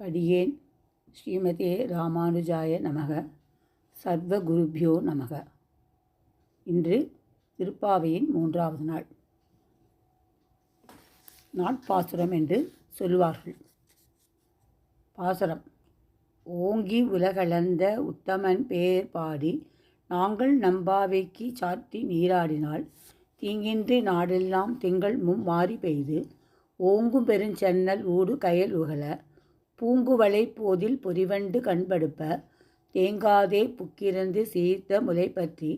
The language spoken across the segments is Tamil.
அடியேன் ஸ்ரீமதே ராமானுஜாய நமக. சர்வகுருபியோ நமக. இன்று திருப்பாவையின் மூன்றாவது நாள். நாட்பாசுரம் என்று சொல்வார்கள் பாசுரம். ஓங்கி உலகளந்த உத்தமன் பேர் பாடி நாங்கள் நம்பாவைக்கு சாற்றி நீராடினால் தீங்கின்றி நாடெல்லாம் திங்கள் மும் மாறி பெய்து ஓங்கும் பெருஞ்சென்னல் ஊடு கயல் உகல பூங்குவளை போதில் பொறிவண்டு கண்படுப்ப தேங்காதே புக்கிருந்து சீர்த்த முலை பற்றி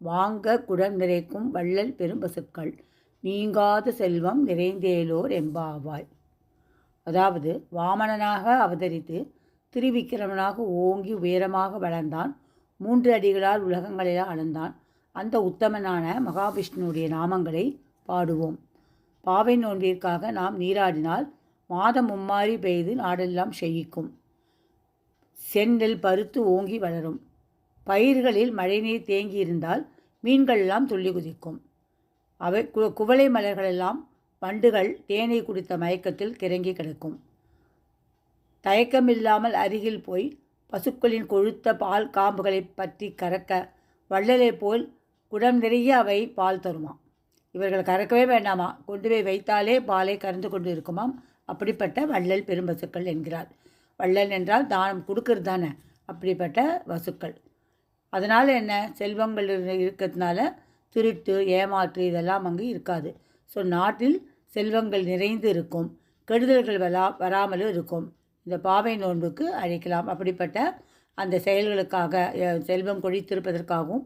வாங்க குடம் நிறைக்கும் வள்ளல் பெரும்பசுக்கள் நீங்காத செல்வம் நிறைந்தேலோர் எம்பாவாய் அதாவது வாமனனாக அவதரித்து திருவிக்கிரமனாக ஓங்கி உயரமாக வளர்ந்தான் மூன்று அடிகளால் உலகங்களில் அளந்தான். அந்த உத்தமனான மகாவிஷ்ணுவுடைய நாமங்களை பாடுவோம். பாவை நோன்பிற்காக நாம் நீராடினால் மாதம் மும்மாறி பெய்து நாடெல்லாம் செழிக்கும். செந்நெல் பருத்து ஓங்கி வளரும். பயிர்களில் மழைநீர் தேங்கி இருந்தால் மீன்கள் எல்லாம் துள்ளி குதிக்கும். அவை கு குவளை மலர்களெல்லாம் வண்டுகள் தேனை குடித்த மயக்கத்தில் கிறங்கி கிடக்கும். தயக்கமில்லாமல் அருகில் போய் பசுக்களின் கொழுத்த பால் காம்புகளை பற்றி கறக்க வள்ளலை போல் குடம் நிறைய அவை பால் தருமாம். இவர்கள் கறக்கவே வேண்டாமா கொண்டு போய் வைத்தாலே பாலை கறந்து கொண்டு இருக்குமாம். அப்படிப்பட்ட வள்ளல் பெரும்பசுக்கள் என்கிறார். வள்ளல் என்றால் தானம் கொடுக்கறது தானே அப்படிப்பட்ட வசுக்கள். அதனால் என்ன? செல்வங்கள் இருக்கிறதுனால திருட்டு ஏமாற்று இதெல்லாம் அங்கே இருக்காது. ஸோ நாட்டில் செல்வங்கள் நிறைந்து இருக்கும் கெடுதல்கள் வரா வராமலும் இருக்கும். இந்த பாவை நோன்புக்கு அழைக்கலாம். அப்படிப்பட்ட அந்த செயல்களுக்காக செல்வம் கொழித்திருப்பதற்காகவும்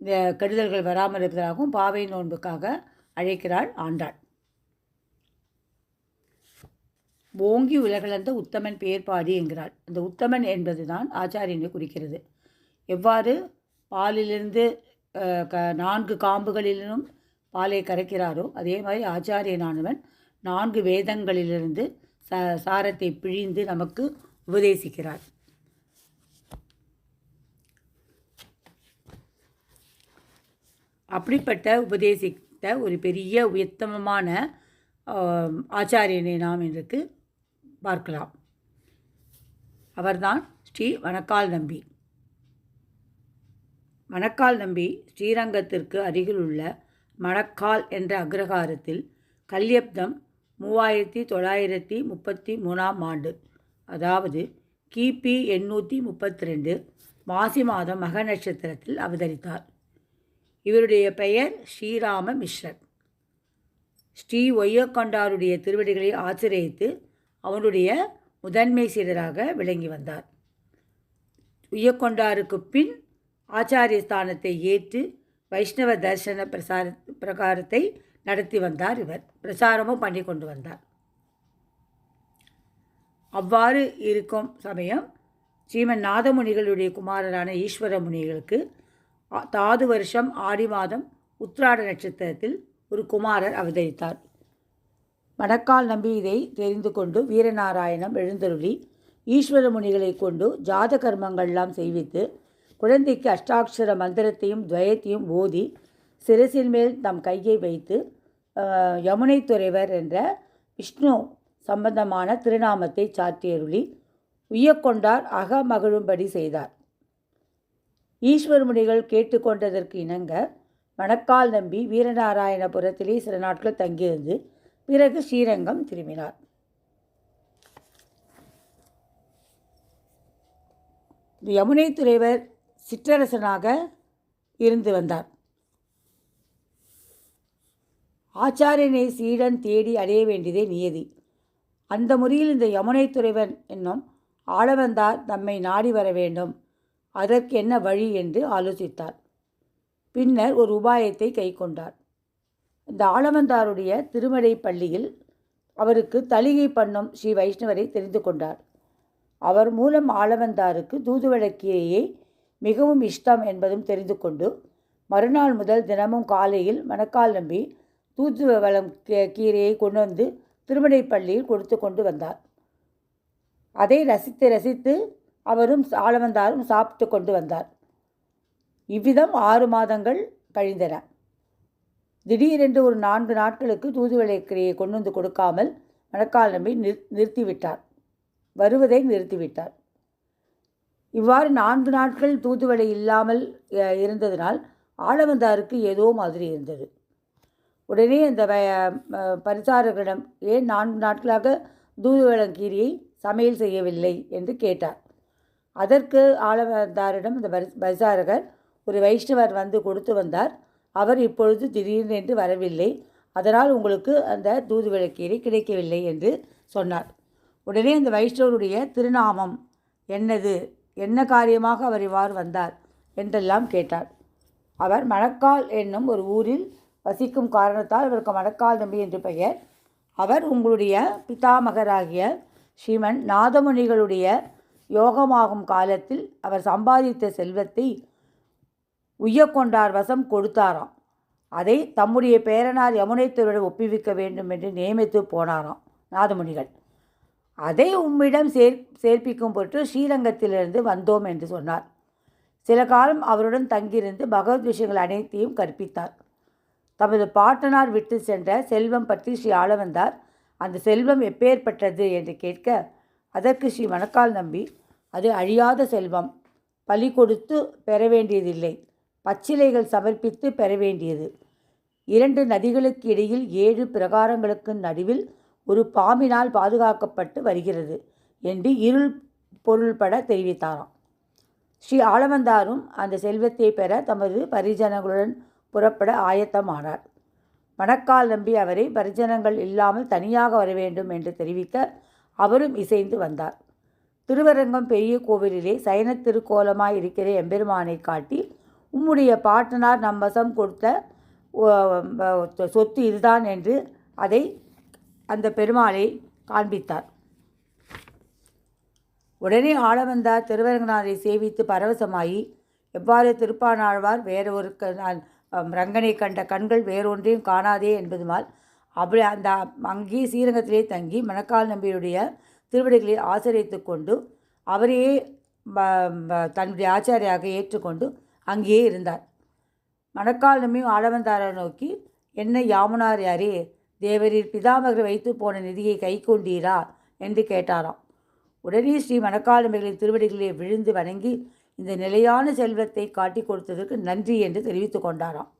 இந்த கெடுதல்கள் வராமல் இருப்பதற்காகவும் பாவை நோன்புக்காக அழைக்கிறாள் ஆண்டாள். ஓங்கி உலகளந்த உத்தமன் பேர்பாடி என்கிறார் என்கிறாள். அந்த உத்தமன் என்பதுதான் ஆச்சாரியனை குறிக்கிறது. எவ்வாறு பாலிலிருந்து க நான்கு காம்புகளிலும் பாலை கரைக்கிறாரோ அதே மாதிரி ஆச்சாரியனானவன் நான்கு வேதங்களிலிருந்து ச சாரத்தை பிழிந்து நமக்கு உபதேசிக்கிறார் அப்படிப்பட்ட உபதேசித்த ஒரு பெரிய உத்தமமான ஆச்சாரியனை நாம் இன்றைக்கு பார்க்கலாம். அவர்தான் ஸ்ரீ வனக்கால் நம்பி. மணக்கால் நம்பி ஸ்ரீரங்கத்திற்கு அருகில் உள்ள மணக்கால் என்ற அக்ரஹாரத்தில் கல்யப்தம் மூவாயிரத்தி தொள்ளாயிரத்தி முப்பத்தி மூணாம் ஆண்டு அதாவது கிபி எண்ணூற்றி முப்பத்தி ரெண்டு மாசி மாதம் மக நட்சத்திரத்தில் அவதரித்தார். இவருடைய பெயர் ஸ்ரீராம மிஸ்ரர் ஸ்ரீ ஒய்யக்கொண்டாருடைய திருவடிகளை ஆசிரியத்து அவனுடைய முதன்மை சீடராக விளங்கி வந்தார். உய்யக்கொண்டாருக்கு பின் ஆச்சாரிய ஸ்தானத்தை ஏற்று வைஷ்ணவ தர்சன பிரசார பிரகாரத்தை நடத்தி வந்தார் இவர். பிரசாரமும் பண்ணி கொண்டு வந்தார். அவ்வாறு இருக்கும் சமயம் ஸ்ரீமன் நாதமுனிகளுடைய குமாரரான ஈஸ்வர முனிகளுக்கு தாது வருஷம் ஆடி மாதம் உத்ராட நட்சத்திரத்தில் ஒரு குமாரர் அவதரித்தார். மணக்கால் நம்பி இதை தெரிந்து கொண்டு வீரநாராயணம் எழுந்தருளி ஈஸ்வர முனிகளை கொண்டு ஜாத கர்மங்கள்லாம் செய்வித்து குழந்தைக்கு அஷ்டாட்சர மந்திரத்தையும் துவயத்தையும் ஓதி சிரசின் மேல் தம் கையை வைத்து யமுனை துறைவர் என்ற விஷ்ணு சம்பந்தமான திருநாமத்தை சாற்றியருளி உய்யக்கொண்டார் அகமகிழும்படி செய்தார். ஈஸ்வர முனிகள் கேட்டுக்கொண்டதற்கு இணங்க மணக்கால் நம்பி வீரநாராயணபுரத்திலே சில நாட்கள் தங்கியிருந்து பிறகு ஸ்ரீரங்கம் திரும்பினார். யமுனை துறைவர் சிற்றரசனாக இருந்து வந்தார். ஆச்சாரியனை சீடன் தேடி அடைய வேண்டியதே நியதி. அந்த முறையில் இந்த யமுனை துறைவன் என்னும் ஆளவந்தார் தம்மை நாடி வர வேண்டும். அதற்கு என்ன வழி என்று ஆலோசித்தார். பின்னர் ஒரு உபாயத்தை கைக்கொண்டார். இந்த ஆளவந்தாருடைய திருமடை பள்ளியில் அவருக்கு தலிகை பண்ணும் ஸ்ரீ வைஷ்ணவரை தெரிந்து கொண்டார். அவர் மூலம் ஆளவந்தாருக்கு தூதுவளக்கீரையை மிகவும் இஷ்டம் என்பதும் தெரிந்து கொண்டு மறுநாள் முதல் தினமும் காலையில் மணக்கால் நம்பி தூதுவளம் கீ- கீரையை கொண்டு வந்து திருமடை பள்ளியில் கொடுத்து கொண்டு வந்தார். அதை ரசித்து ரசித்து அவரும் ஆளவந்தாரும் சாப்பிட்டு கொண்டு வந்தார். இவ்விதம் ஆறு மாதங்கள் கழிந்தன. திடீரென்று ஒரு நான்கு நாட்களுக்கு தூதுவளை கிரையை கொண்டு வந்து கொடுக்காமல் மணக்கால் நம்பி நிறு நிறுத்திவிட்டார். வருவதை நிறுத்திவிட்டார். இவ்வாறு நான்கு நாட்கள் தூதுவளை இல்லாமல் இருந்ததினால் ஆளவந்தாருக்கு ஏதோ மாதிரி இருந்தது. உடனே அந்த பரிசாரர்களிடம் பரிசாரகரிடம் ஏன் நான்கு நாட்களாக தூதுவளங்கீரியை சமையல் செய்யவில்லை என்று கேட்டார். அதற்கு ஆளவந்தாரிடம் இந்த பரிசாரகர் ஒரு வைஷ்ணவர் வந்து கொடுத்து வந்தார். அவர் இப்பொழுது திடீரென்று வரவில்லை. அதனால் உங்களுக்கு அந்த தூதுவளக்கீரை கிடைக்கவில்லை என்று சொன்னார். உடனே அந்த வைஷ்ணவருடைய திருநாமம் என்னது? என்ன காரியமாக அவர் இவ்வாறு வந்தார்? என்றெல்லாம் கேட்டார். அவர் மணக்கால் என்னும் ஒரு ஊரில் வசிக்கும் காரணத்தால் அவருக்கு மணக்கால் நம்பி என்று பெயர். அவர் உங்களுடைய பிதாமகராகிய ஸ்ரீமன் நாதமுனிகளுடைய யோகமாகும் காலத்தில் அவர் சம்பாதித்த செல்வத்தை உய்யக்கொண்டார் வசம் கொடுத்தாராம். அதை தம்முடைய பேரனார் யமுனைத்தருடன் ஒப்புவிக்க வேண்டும் என்று நியமித்து போனாராம் நாதமுனிகள். அதை உம்மிடம் சேர் சேர்ப்பிக்கும் பொருட்டு ஸ்ரீரங்கத்திலிருந்து வந்தோம் என்று சொன்னார். சில காலம் அவருடன் தங்கியிருந்து பகவத் விஷயங்கள் அனைத்தையும் கற்பித்தார். தமது பாட்டனார் விட்டு சென்ற செல்வம் பற்றி ஸ்ரீ ஆளவந்தார் அந்த செல்வம் எப்பேற்பட்டது என்று கேட்க அதற்கு ஸ்ரீ மணக்கால் நம்பி அது அழியாத செல்வம். பலி கொடுத்து பெற வேண்டியதில்லை. பச்சிலைகள் சமர்ப்பித்து பெற வேண்டியது. இரண்டு நதிகளுக்கு இடையில் ஏழு பிரகாரங்களுக்கு நடுவில் ஒரு பாம்பினால் பாதுகாக்கப்பட்டு வருகிறது என்று இருள் பொருள்பட தெரிவித்தாராம். ஸ்ரீ ஆளவந்தாரும் அந்த செல்வத்தை பெற தமது பரிஜனங்களுடன் புறப்பட ஆயத்தமானார். மணக்கால் நம்பி அவரை பரிஜனங்கள் இல்லாமல் தனியாக வர வேண்டும் என்று தெரிவிக்க அவரும் இசைந்து வந்தார். திருவரங்கம் பெரிய கோவிலிலே சயன திருக்கோலமாய் இருக்கிற எம்பெருமானை காட்டி உம்முடைய பாட்டனார் நம் வசம் கொடுத்த சொத்து இதுதான் என்று அதை அந்த பெருமாளை காண்பித்தார். உடனே ஆளவந்தார் திருவரங்கநாதை சேவித்து பரவசமாகி எவ்வாறு திருப்பானாழ்வார் வேற ஒரு நான், ரங்கனை கண்ட கண்கள் வேறொன்றையும் காணாதே என்பதுமால் அப்படி அந்த அங்கேயே ஸ்ரீரங்கத்திலே தங்கி மணக்கால் நம்பியுடைய திருவடிகளை ஆசிரியத்து கொண்டு அவரையே தன்னுடைய ஆச்சாரியாக ஏற்றுக்கொண்டு அங்கேயே இருந்தார். மணக்கால் ஆடவந்தாரை நோக்கி என்ன யாமுனார் யாரே? தேவரீர் பிதாமகர் வைத்து போன நிதியை கை கொண்டீரா என்று கேட்டாராம். உடனே ஸ்ரீ மணக்காலமைகளின் திருவடிகளிலே விழுந்து வணங்கி இந்த நிலையான செல்வத்தை காட்டி கொடுத்ததற்கு நன்றி என்று தெரிவித்து கொண்டாராம்.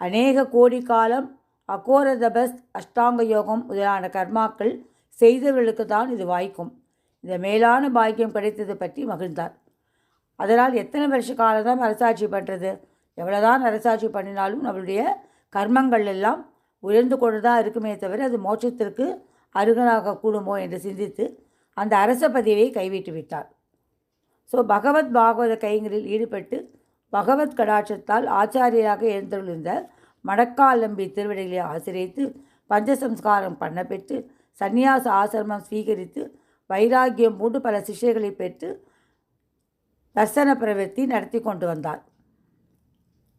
அநேக கோடி காலம் அகோரதபஸ் அஷ்டாங்க யோகம் முதலான கர்மாக்கள் செய்தவர்களுக்கு தான் இது வாய்க்கும். இந்த மேலான பாக்கியம் கிடைத்தது பற்றி மகிழ்ந்தார். அதனால் எத்தனை வருஷ காலம் தான் அரசாட்சி பண்ணுறது எவ்வளோதான் அரசாட்சி பண்ணினாலும் நம்மளுடைய கர்மங்கள் எல்லாம் உயர்ந்து கொண்டு தான் இருக்குமே தவிர அது மோட்சத்திற்கு அருகனாக கூடுமோ என்று சிந்தித்து அந்த அரச பதவியை கைவிட்டு விட்டார். ஸோ பகவத் பாகவத கைங்களில் ஈடுபட்டு பகவத் கடாட்சத்தால் ஆச்சாரியராக எழுந்துள்ள மடக்காலம்பி திருவிடைகளை ஆசிரியத்து பஞ்சசம்ஸ்காரம் பண்ண பெற்று சந்நியாச ஆசிரமம் ஸ்வீகரித்து வைராக்கியம் மூன்று பல சிஷ்யர்களை பெற்று தர்சன பிரவர்த்தி நடத்தி கொண்டு வந்தார்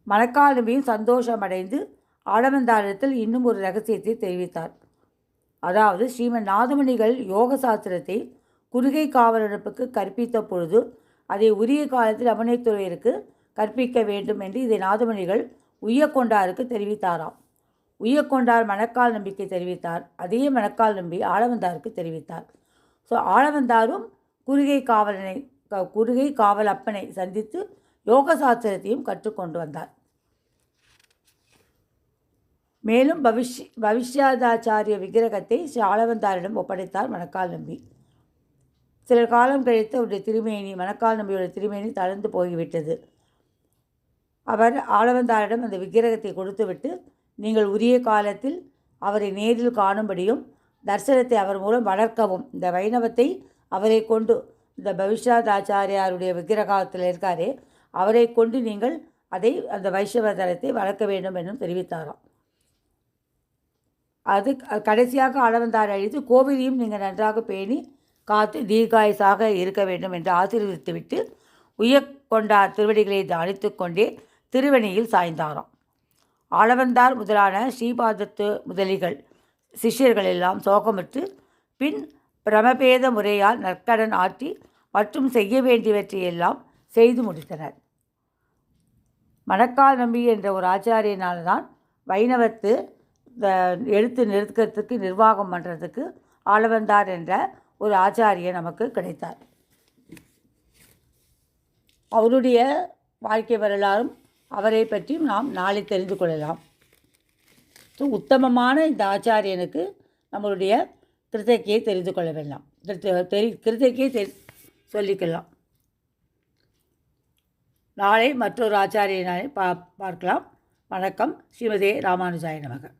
மணக்கால் நம்பியும் சந்தோஷமடைந்து ஆடவந்தாரத்தில் இன்னும் ஒரு ரகசியத்தை தெரிவித்தார். அதாவது ஸ்ரீமன் நாதமணிகள் யோக சாஸ்திரத்தை குறுகை காவலனுப்புக்கு கற்பித்த பொழுது அதை உரிய காலத்தில் அமனைத்துறையருக்கு கற்பிக்க வேண்டும் என்று இதை நாதமணிகள் உய்யக்கொண்டாருக்கு தெரிவித்தாராம். உய்யக்கொண்டார் மணக்கால் நம்பிக்கை தெரிவித்தார். அதே மணக்கால் நம்பி ஆளவந்தாருக்கு தெரிவித்தார். ஸோ ஆளவந்தாரும் குறுகை காவலனை க- குறுகை காவல் அப்பனை சந்தித்து யோக சாஸ்திரத்தையும் கற்றுக்கொண்டு வந்தார். மேலும் பவிஷ் பவிஷ்யாதாச்சாரிய விக்கிரகத்தை ஸ்ரீ ஆளவந்தாரிடம் ஒப்படைத்தார் மணக்கால் நம்பி. சில காலம் கழித்து அவருடைய திருமேனி மணக்கால் நம்பியோட திருமேனி தளர்ந்து போய்விட்டது. அவர் ஆளவந்தாரிடம் அந்த விக்கிரகத்தை கொடுத்துவிட்டு நீங்கள் உரிய காலத்தில் அவரை நேரில் காணும்படியும் தரிசனத்தை அவர் மூலம் வளர்க்கவும் இந்த வைணவத்தை அவரை கொண்டு இந்த பவிஷ்யாத் ஆச்சாரியாருடைய விக்கிரகாலத்தில் இருக்காரே. அவரை கொண்டு நீங்கள் அதை அந்த வைஷ்ணவ தலத்தை வளர்க்க வேண்டும் என்றும் தெரிவித்தாராம். அது கடைசியாக ஆளவந்தார் அழித்து கோவிலையும் நீங்கள் நன்றாக பேணி காத்து தீர்காயசாக இருக்க வேண்டும் என்று ஆசீர்வதித்துவிட்டு உயர் கொண்டார் திருவடிகளை தானித்து கொண்டே திருவணியில் சாய்ந்தாராம். ஆளவந்தார் முதலான ஸ்ரீபாதத்து முதலிகள் சிஷ்யர்கள் எல்லாம் சோகமிட்டு பின் பிரமபேத முறையால் நற்கடன் ஆற்றி மற்றும் செய்ய வேண்டியவற்றையெல்லாம் செய்து முடித்தனர். மணக்கால் நம்பி என்ற ஒரு ஆச்சாரியனால்தான் வைணவத்து எழுத்து நிறுத்தத்துக்கு நிர்வாகம் பண்ணுறதுக்கு ஆளவந்தார் என்ற ஒரு ஆச்சாரியர் நமக்கு கிடைத்தார். அவருடைய வாழ்க்கை வரலாறும் அவரை பற்றியும் நாம் நாளை தெரிந்து கொள்ளலாம். ஸோ உத்தமமான இந்த ஆச்சாரியனுக்கு நம்மளுடைய கிருத்தகையை தெரிந்து கொள்ள வேண்டாம். தெரி கிருத்தகையை தெரி சொல்லிக்கலாம். நாளை மற்றொரு ஆச்சாரியனை பா பார்க்கலாம். வணக்கம். ஸ்ரீமதே ராமானுஜாய நமக.